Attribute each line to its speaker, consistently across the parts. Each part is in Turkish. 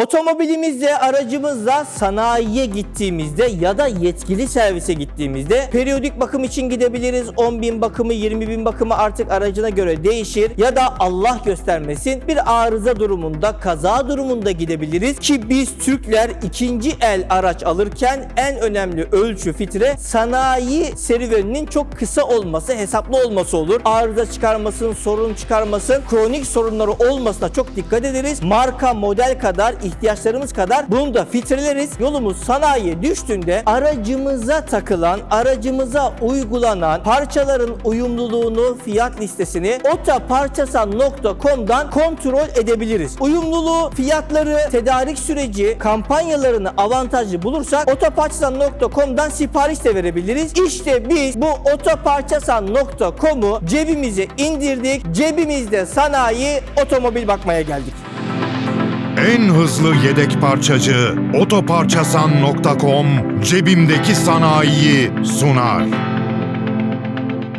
Speaker 1: Otomobilimizle, aracımızla sanayiye gittiğimizde ya da yetkili servise gittiğimizde periyodik bakım için gidebiliriz. 10 bin bakımı, 20 bin bakımı artık aracına göre değişir. Ya da Allah göstermesin bir arıza durumunda, kaza durumunda gidebiliriz. Ki biz Türkler ikinci el araç alırken en önemli ölçü fitre sanayi serüveninin çok kısa olması, hesaplı olması olur. Arıza çıkarmasın, sorun çıkarmasın, kronik sorunları olmasına çok dikkat ederiz. Marka, model kadar, ihtiyaçlarımız kadar bunu da filtreleriz. Yolumuz sanayiye düştüğünde aracımıza takılan, aracımıza uygulanan parçaların uyumluluğunu, fiyat listesini otoparçasan.com'dan kontrol edebiliriz. Uyumluluğu, fiyatları, tedarik süreci, kampanyalarını avantajlı bulursak otoparçasan.com'dan sipariş de verebiliriz. İşte biz bu otoparçasan.com'u cebimize indirdik. Cebimizde sanayi otomobil bakmaya geldik.
Speaker 2: En hızlı yedek parçacı otoparçasan.com cebimdeki sanayiyi sunar.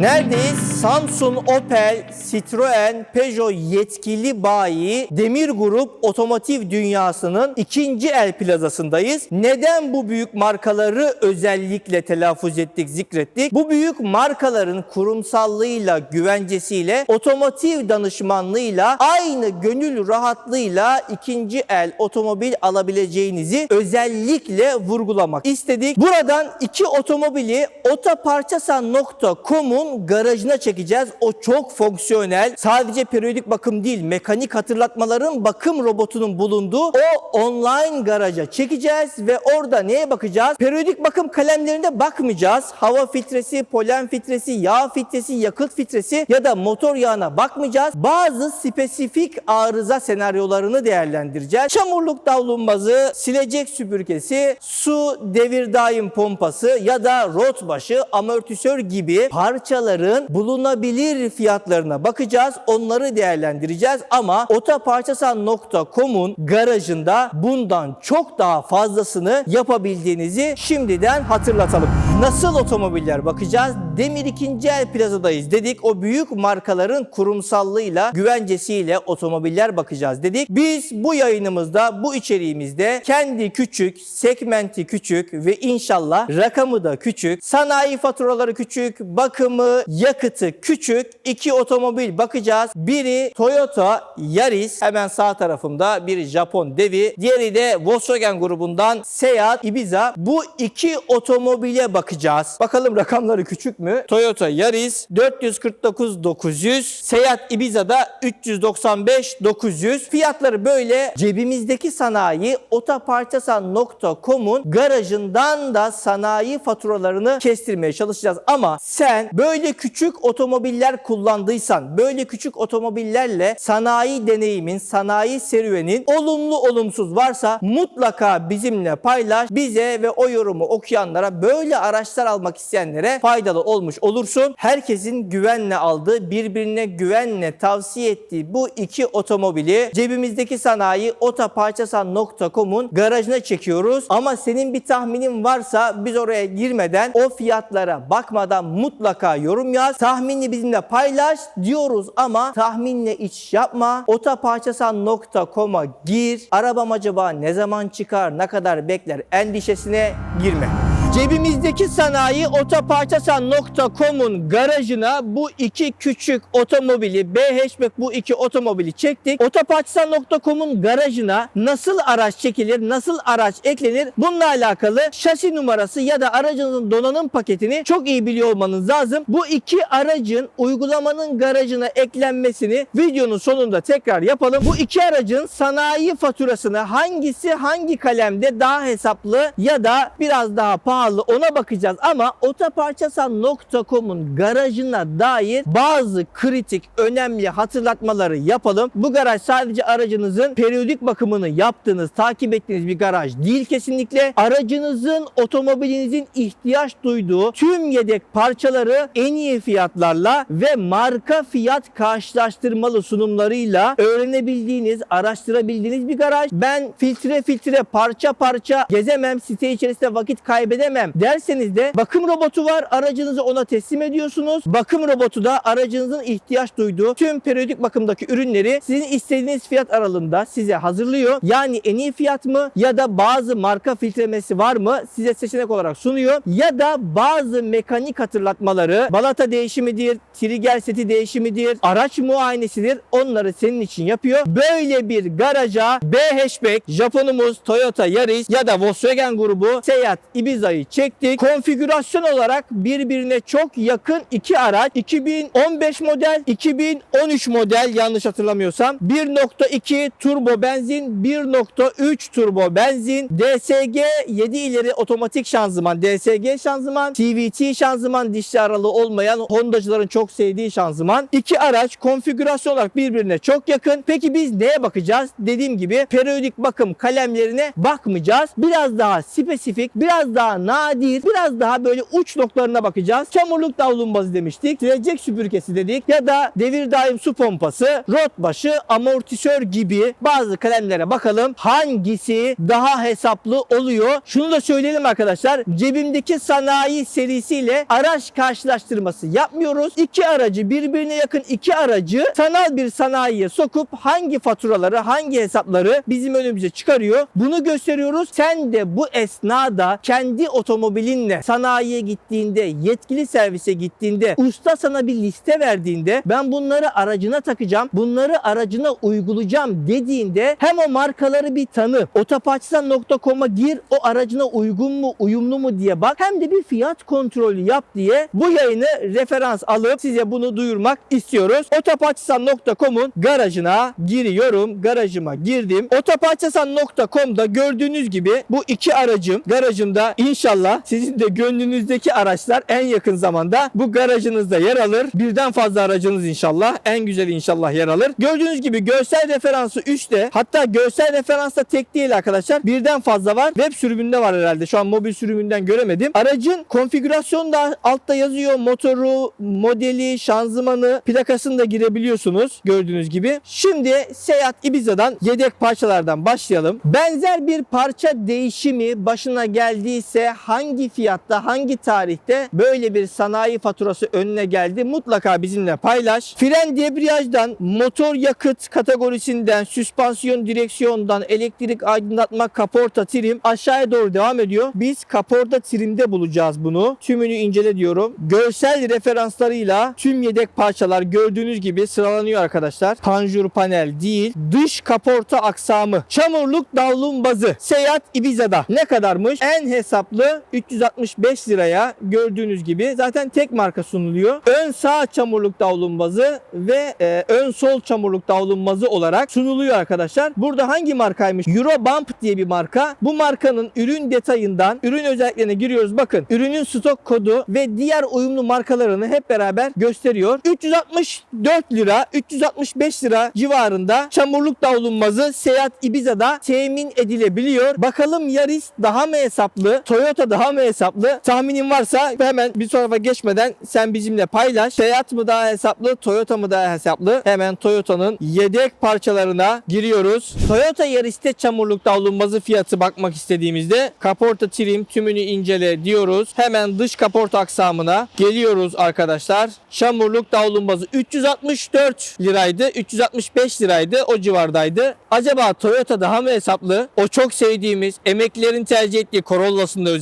Speaker 1: Neredeyiz? Samsun, Opel, Citroen, Peugeot yetkili bayi Demir Grup otomotiv dünyasının ikinci el plazasındayız. Neden bu büyük markaları özellikle telaffuz ettik, zikrettik? Bu büyük markaların kurumsallığıyla, güvencesiyle, otomotiv danışmanlığıyla, aynı gönül rahatlığıyla ikinci el otomobil alabileceğinizi özellikle vurgulamak istedik. Buradan iki otomobili otoparçasan.com'un garajına çekeceğiz. O çok fonksiyonel. Sadece periyodik bakım değil, mekanik hatırlatmaların bakım robotunun bulunduğu o online garaja çekeceğiz ve orada neye bakacağız? Periyodik bakım kalemlerine bakmayacağız. Hava filtresi, polen filtresi, yağ filtresi, yakıt filtresi ya da motor yağına bakmayacağız. Bazı spesifik arıza senaryolarını değerlendireceğiz. Çamurluk davlumbazı, silecek süpürgesi, su devir daim pompası ya da rot başı, amortisör gibi parçaların bulunabilir fiyatlarına bakacağız. Onları değerlendireceğiz ama otoparçasan.com'un garajında bundan çok daha fazlasını yapabildiğinizi şimdiden hatırlatalım. Nasıl otomobiller bakacağız? Demir ikinci el plazadayız dedik. O büyük markaların kurumsallığıyla, güvencesiyle otomobiller bakacağız dedik. Biz bu yayınımızda, bu içeriğimizde kendi küçük, segmenti küçük ve inşallah rakamı da küçük, sanayi faturaları küçük, bakımı, yakıtı küçük iki otomobil bakacağız. Biri Toyota Yaris hemen sağ tarafımda bir Japon devi. Diğeri de Volkswagen grubundan Seat Ibiza. Bu iki otomobile bakacağız. Bakalım rakamları küçük mü? Toyota Yaris 449 900, Seat Ibiza'da 395 900. Fiyatları böyle cebimizdeki sanayi otoparçasan.com'un garajından da sanayi faturalarını kestirmeye çalışacağız. Ama sen böyle küçük otomobiller kullandıysan, böyle küçük otomobillerle sanayi deneyimin, sanayi serüvenin olumlu olumsuz varsa mutlaka bizimle paylaş. Bize ve o yorumu okuyanlara böyle araçlar almak isteyenlere faydalı olmuş olursun. Herkesin güvenle aldığı, birbirine güvenle tavsiye ettiği bu iki otomobili cebimizdeki sanayi otoparçasan.com'un garajına çekiyoruz. Ama senin bir tahminin varsa biz oraya girmeden o fiyatlara bakmadan mutlaka yorum yaz. Tahminini bizimle paylaş diyoruz ama tahminle iç yapma. Otoparçasan.com'a gir. Arabam acaba ne zaman çıkar, ne kadar bekler endişesine girme. Cebimizdeki sanayi otoparçasan.com'un garajına bu iki küçük otomobili, B hatchback bu iki otomobili çektik. Otoparçasan.com'un garajına nasıl araç çekilir, nasıl araç eklenir bununla alakalı şasi numarası ya da aracınızın donanım paketini çok iyi biliyor olmanız lazım. Bu iki aracın uygulamanın garajına eklenmesini videonun sonunda tekrar yapalım. Bu iki aracın sanayi faturasını hangisi hangi kalemde daha hesaplı ya da biraz daha pahalı ona bakacağız ama otoparçasan.com'un garajına dair bazı kritik önemli hatırlatmaları yapalım. Bu garaj sadece aracınızın periyodik bakımını yaptığınız, takip ettiğiniz bir garaj değil kesinlikle. Aracınızın, otomobilinizin ihtiyaç duyduğu tüm yedek parçaları en iyi fiyatlarla ve marka fiyat karşılaştırmalı sunumlarıyla öğrenebildiğiniz, araştırabildiğiniz bir garaj. Ben filtre filtre parça parça gezemem, site içerisinde vakit kaybedemem veremem derseniz de bakım robotu var. Aracınızı ona teslim ediyorsunuz. Bakım robotu da aracınızın ihtiyaç duyduğu tüm periyodik bakımdaki ürünleri sizin istediğiniz fiyat aralığında size hazırlıyor. Yani en iyi fiyat mı ya da bazı marka filtrelemesi var mı size seçenek olarak sunuyor. Ya da bazı mekanik hatırlatmaları balata değişimidir, trigger seti değişimidir, araç muayenesidir. Onları senin için yapıyor. Böyle bir garaja B hatchback, Japonumuz Toyota Yaris ya da Volkswagen grubu Seat Ibiza'yı çektik. Konfigürasyon olarak birbirine çok yakın iki araç. 2015 model, 2013 model yanlış hatırlamıyorsam. 1.2 turbo benzin, 1.3 turbo benzin, DSG 7 ileri otomatik şanzıman, DSG şanzıman, CVT şanzıman dişli aralığı olmayan Honda'cıların çok sevdiği şanzıman. İki araç konfigürasyon olarak birbirine çok yakın. Peki biz neye bakacağız? Dediğim gibi periyodik bakım kalemlerine bakmayacağız. Biraz daha spesifik, biraz daha nadir, biraz daha böyle uç noktalarına bakacağız. Çamurluk davlumbazı demiştik. Silecek süpürgesi dedik ya da devir daim su pompası, rot başı, amortisör gibi bazı kalemlere bakalım. Hangisi daha hesaplı oluyor? Şunu da söyleyelim arkadaşlar. Cebimdeki sanayi serisiyle araç karşılaştırması yapmıyoruz. İki aracı birbirine yakın iki aracı sanal bir sanayiye sokup hangi faturaları, hangi hesapları bizim önümüze çıkarıyor. Bunu gösteriyoruz. Sen de bu esnada kendi otomobilinle sanayiye gittiğinde, yetkili servise gittiğinde, usta sana bir liste verdiğinde ben bunları aracına takacağım, bunları aracına uygulayacağım dediğinde hem o markaları bir tanı, otoparçasan.com'a gir, o aracına uygun mu, uyumlu mu diye bak, hem de bir fiyat kontrolü yap diye bu yayını referans alıp size bunu duyurmak istiyoruz. Otoparçasan.com'un garajına giriyorum. Garajıma girdim. Otoparçasan.com'da gördüğünüz gibi bu iki aracım garajımda inşallah sizin de gönlünüzdeki araçlar en yakın zamanda bu garajınızda yer alır. Birden fazla aracınız inşallah en güzeli inşallah yer alır. Gördüğünüz gibi görsel referansı 3'te hatta görsel referansta tek değil arkadaşlar. Birden fazla var. Web sürümünde var herhalde. Şu an mobil sürümünden göremedim. Aracın konfigürasyonu da altta yazıyor. Motoru, modeli, şanzımanı, plakasını da girebiliyorsunuz gördüğünüz gibi. Şimdi Seat Ibiza'dan yedek parçalardan başlayalım. Benzer bir parça değişimi başına geldiyse hangi fiyatta, hangi tarihte böyle bir sanayi faturası önüne geldi mutlaka bizimle paylaş. Fren debriyajdan, motor yakıt kategorisinden, süspansiyon direksiyondan, elektrik aydınlatma, kaporta, trim aşağıya doğru devam ediyor. Biz kaporta trimde bulacağız bunu. Tümünü incele diyorum. Görsel referanslarıyla tüm yedek parçalar gördüğünüz gibi sıralanıyor arkadaşlar. Panjur panel değil. Dış kaporta aksamı. Çamurluk davlumbazı. Seat Ibiza'da. Ne kadarmış? En hesaplı 365 liraya gördüğünüz gibi zaten tek marka sunuluyor. Ön sağ çamurluk davlumbazı ve e, ön sol çamurluk davlumbazı olarak sunuluyor arkadaşlar. Burada hangi markaymış? Eurobump diye bir marka. Bu markanın ürün detayından ürün özelliklerine giriyoruz. Bakın ürünün stok kodu ve diğer uyumlu markalarını hep beraber gösteriyor. 364 lira, 365 lira civarında çamurluk davlumbazı Seat Ibiza'da temin edilebiliyor. Bakalım Yaris daha mı hesaplı? Toyota daha mı hesaplı? Tahminin varsa hemen bir tarafa geçmeden sen bizimle paylaş. Seat mı daha hesaplı? Toyota mı daha hesaplı? Hemen Toyota'nın yedek parçalarına giriyoruz. Toyota Yaris'te çamurluk davlumbazı fiyatı bakmak istediğimizde kaporta trim tümünü incele diyoruz. Hemen dış kaporta aksamına geliyoruz arkadaşlar. Çamurluk davlumbazı 364 liraydı. 365 liraydı. O civardaydı. Acaba Toyota daha mı hesaplı? O çok sevdiğimiz emeklilerin tercih ettiği Corolla'sında özellikle.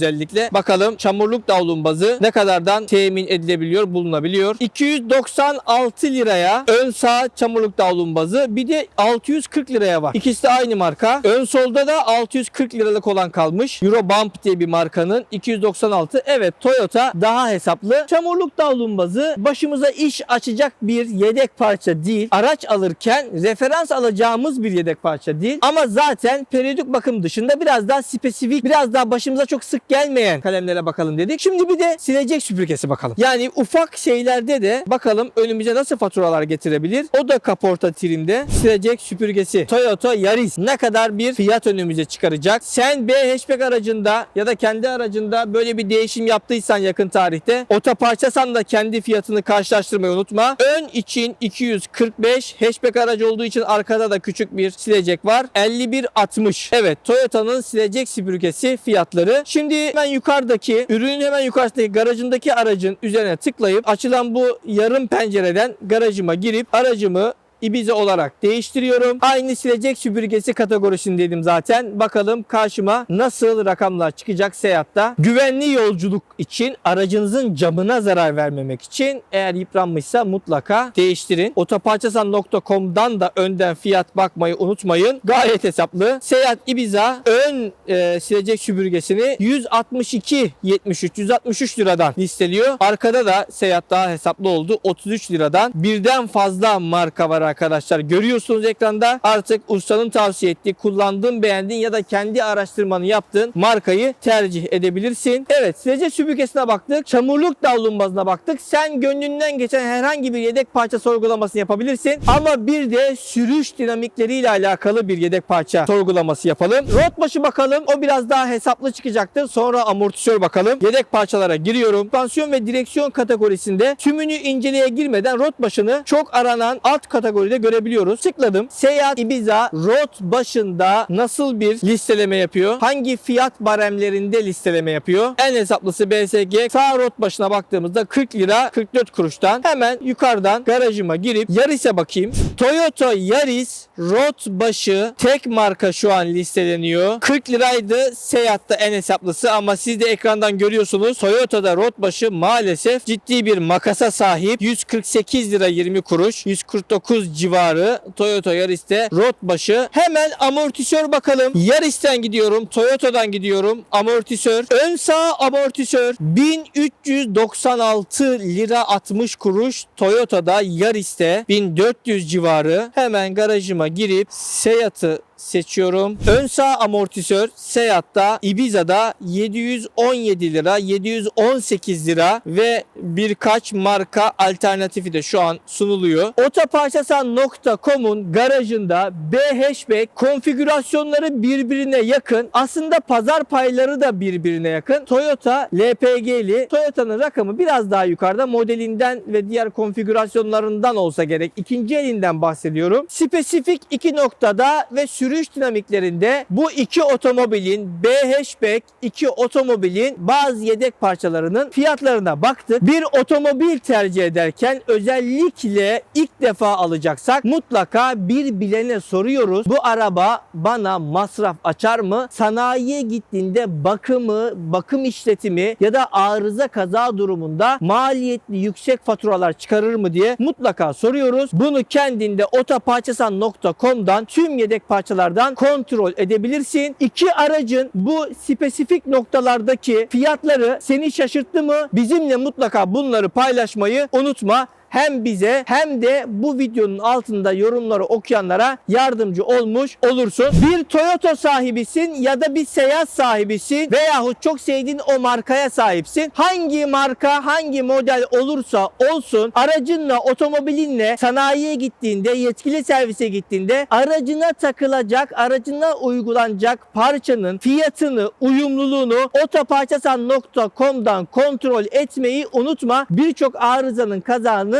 Speaker 1: Bakalım çamurluk davlumbazı ne kadardan temin edilebiliyor, bulunabiliyor. 296 liraya ön sağ çamurluk davlumbazı bir de 640 liraya var. İkisi de aynı marka. Ön solda da 640 liralık olan kalmış. Eurobump diye bir markanın 296. Evet Toyota daha hesaplı. Çamurluk davlumbazı başımıza iş açacak bir yedek parça değil. Araç alırken referans alacağımız bir yedek parça değil. Ama zaten periyodik bakım dışında biraz daha spesifik, biraz daha başımıza çok sık gelmeyen kalemlere bakalım dedik. Şimdi bir de silecek süpürgesi bakalım. Yani ufak şeylerde de bakalım önümüze nasıl faturalar getirebilir. O da kaporta trimde silecek süpürgesi. Toyota Yaris ne kadar bir fiyat önümüze çıkaracak? Sen B hatchback aracında ya da kendi aracında böyle bir değişim yaptıysan yakın tarihte otoparçasan da kendi fiyatını karşılaştırmayı unutma. Ön için 245 hatchback aracı olduğu için arkada da küçük bir silecek var. 51.60. Evet Toyota'nın silecek süpürgesi fiyatları. Şimdi Hemen yukarıdaki ürünün hemen yukarısındaki garajındaki aracın üzerine tıklayıp açılan bu yarım pencereden garajıma girip aracımı Ibiza olarak değiştiriyorum. Aynı silecek süpürgesi kategorisindeydim zaten. Bakalım karşıma nasıl rakamlar çıkacak seyahatta. Güvenli yolculuk için aracınızın camına zarar vermemek için eğer yıpranmışsa mutlaka değiştirin. Otoparçasan.com'dan da önden fiyat bakmayı unutmayın. Gayet hesaplı. Seyahat Ibiza ön e, silecek süpürgesini 162 73 163 liradan listeliyor. Arkada da seyahat daha hesaplı oldu. 33 liradan. Birden fazla marka var arkadaşlar. Görüyorsunuz ekranda. Artık ustanın tavsiye ettiği, kullandığın, beğendiğin ya da kendi araştırmanı yaptığın markayı tercih edebilirsin. Evet, silecek süpürgesine baktık. Çamurluk davlumbazına baktık. Sen gönlünden geçen herhangi bir yedek parça sorgulamasını yapabilirsin. Ama bir de sürüş dinamikleriyle alakalı bir yedek parça sorgulaması yapalım. Rot başı bakalım. O biraz daha hesaplı çıkacaktır. Sonra amortisör bakalım. Yedek parçalara giriyorum. Süspansiyon ve direksiyon kategorisinde tümünü inceleye girmeden rot başını çok aranan alt kategoride görebiliyoruz. Tıkladım. Seyahat Ibiza rot başında nasıl bir listeleme yapıyor? Hangi fiyat baremlerinde listeleme yapıyor? En hesaplısı BSG. Sağ rot başına baktığımızda 40 lira 44 kuruştan hemen yukarıdan garajıma girip Yaris'e bakayım. Toyota Yaris rot başı tek marka şu an listeleniyor. 40 liraydı Seyahat'ta en hesaplısı ama siz de ekrandan görüyorsunuz. Toyota'da rot başı maalesef ciddi bir makasa sahip. 148 lira 20 kuruş. 149 civarı Toyota Yaris'te rot başı. Hemen amortisör bakalım. Yaris'ten gidiyorum. Toyota'dan gidiyorum. Amortisör. Ön sağ amortisör 1396 lira 60 kuruş. Toyota'da Yaris'te 1400 civarı. Hemen garajıma girip Seat'ı seçiyorum. Ön sağ amortisör Seat'ta Ibiza'da 717 lira, 718 lira ve birkaç marka alternatifi de şu an sunuluyor. Otoparçasan.com'un garajında B hatchback konfigürasyonları birbirine yakın. Aslında pazar payları da birbirine yakın. Toyota LPG'li. Toyota'nın rakamı biraz daha yukarıda. Modelinden ve diğer konfigürasyonlarından olsa gerek. İkinci elinden bahsediyorum. Spesifik iki noktada ve sürüş dinamiklerinde bu iki otomobilin B hatchback iki otomobilin bazı yedek parçalarının fiyatlarına baktık. Bir otomobil tercih ederken özellikle ilk defa alacaksak mutlaka bir bilene soruyoruz. Bu araba bana masraf açar mı? Sanayiye gittiğinde bakımı, bakım işletimi ya da arıza kaza durumunda maliyetli yüksek faturalar çıkarır mı diye mutlaka soruyoruz. Bunu kendinde otoparçasan.com'dan tüm yedek parçalardan kontrol edebilirsin. İki aracın bu spesifik noktalardaki fiyatları seni şaşırttı mı? Bizimle mutlaka bunları paylaşmayı unutma hem bize hem de bu videonun altında yorumları okuyanlara yardımcı olmuş olursun. Bir Toyota sahibisin ya da bir seyahat sahibisin veyahut çok sevdiğin o markaya sahipsin. Hangi marka, hangi model olursa olsun aracınla, otomobilinle sanayiye gittiğinde, yetkili servise gittiğinde aracına takılacak, aracına uygulanacak parçanın fiyatını, uyumluluğunu otoparçasan.com'dan kontrol etmeyi unutma. Birçok arızanın,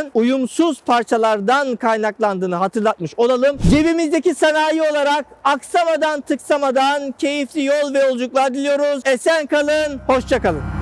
Speaker 1: kazanın uyumsuz parçalardan kaynaklandığını hatırlatmış olalım. Cebimizdeki sanayi olarak aksamadan tıksamadan keyifli yol ve yolculuklar diliyoruz. Esen kalın, hoşça kalın.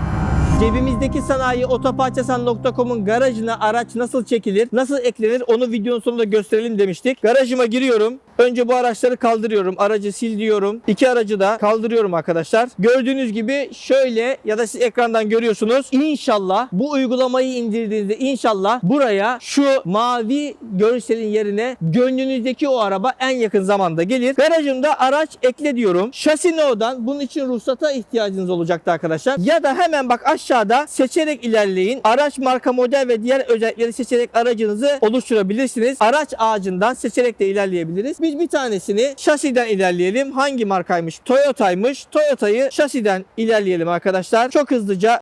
Speaker 1: Cebimizdeki sanayi otoparçasan.com'un garajına araç nasıl çekilir, nasıl eklenir onu videonun sonunda gösterelim demiştik. Garajıma giriyorum. Önce bu araçları kaldırıyorum. Aracı sil diyorum. İki aracı da kaldırıyorum arkadaşlar. Gördüğünüz gibi şöyle ya da siz ekrandan görüyorsunuz. İnşallah bu uygulamayı indirdiğinizde inşallah buraya şu mavi görselin yerine gönlünüzdeki o araba en yakın zamanda gelir. Garajımda araç ekle diyorum. Şasi No'dan bunun için ruhsata ihtiyacınız olacaktı arkadaşlar. Ya da hemen bak aşağıda seçerek ilerleyin. Araç marka model ve diğer özellikleri seçerek aracınızı oluşturabilirsiniz. Araç ağacından seçerek de ilerleyebiliriz. Biz bir tanesini şasiden ilerleyelim. Hangi markaymış? Toyota'ymış. Toyota'yı şasiden ilerleyelim arkadaşlar. Çok hızlıca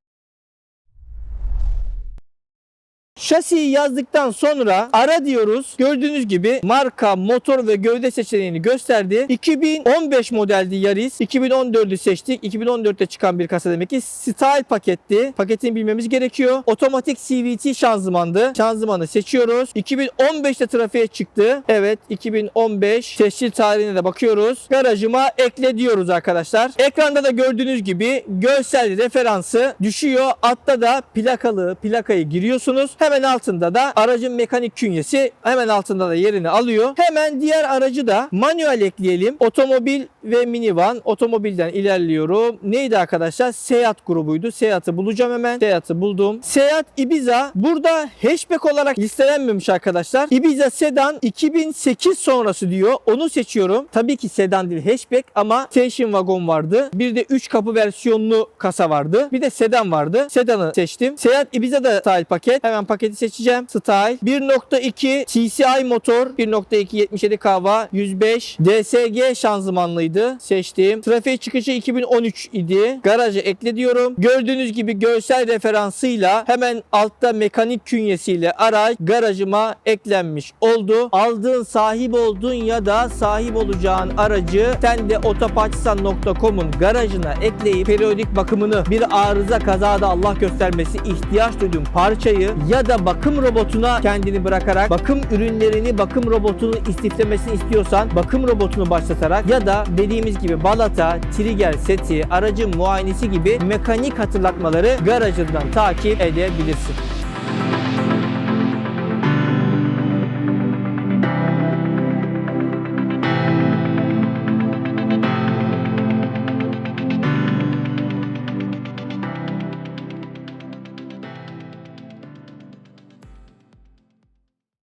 Speaker 1: Şasiyi yazdıktan sonra ara diyoruz. Gördüğünüz gibi marka, motor ve gövde seçeneğini gösterdi. 2015 modeldi Yaris. 2014'ü seçtik. 2014'te çıkan bir kasa demek ki style paketti. Paketini bilmemiz gerekiyor. Otomatik CVT şanzımandı. Şanzımanı seçiyoruz. 2015'te trafiğe çıktı. Evet 2015 tescil tarihine de bakıyoruz. Garajıma ekle diyoruz arkadaşlar. Ekranda da gördüğünüz gibi görsel referansı düşüyor. Altta da plakalı plakayı giriyorsunuz. Hemen altında da aracın mekanik künyesi hemen altında da yerini alıyor. Hemen diğer aracı da manuel ekleyelim. Otomobil ve minivan. Otomobilden ilerliyorum. Neydi arkadaşlar? Seat grubuydu. Seat'ı bulacağım hemen. Seat'ı buldum. Seat Ibiza burada hatchback olarak listelenmemiş arkadaşlar. Ibiza sedan 2008 sonrası diyor. Onu seçiyorum. Tabii ki sedan değil hatchback ama station wagon vardı. Bir de 3 kapı versiyonlu kasa vardı. Bir de sedan vardı. Sedanı seçtim. Seat Ibiza da style paket. Hemen paketi seçeceğim. Style. 1.2 TCI motor. 1.2 77 kava. 105 DSG şanzımanlıydı. Seçtim. Trafiğe çıkışı 2013 idi. Garaja ekle diyorum. Gördüğünüz gibi görsel referansıyla hemen altta mekanik künyesiyle araç garajıma eklenmiş oldu. Aldığın sahip olduğun ya da sahip olacağın aracı sen de otoparçsan.com'un garajına ekleyip periyodik bakımını bir arıza kazada Allah göstermesi ihtiyaç duyduğun parçayı ya da bakım robotuna kendini bırakarak bakım ürünlerini bakım robotunu istiflemesini istiyorsan bakım robotunu başlatarak ya da dediğimiz gibi balata, trigger seti, aracın muayenesi gibi mekanik hatırlatmaları garajından takip edebilirsin.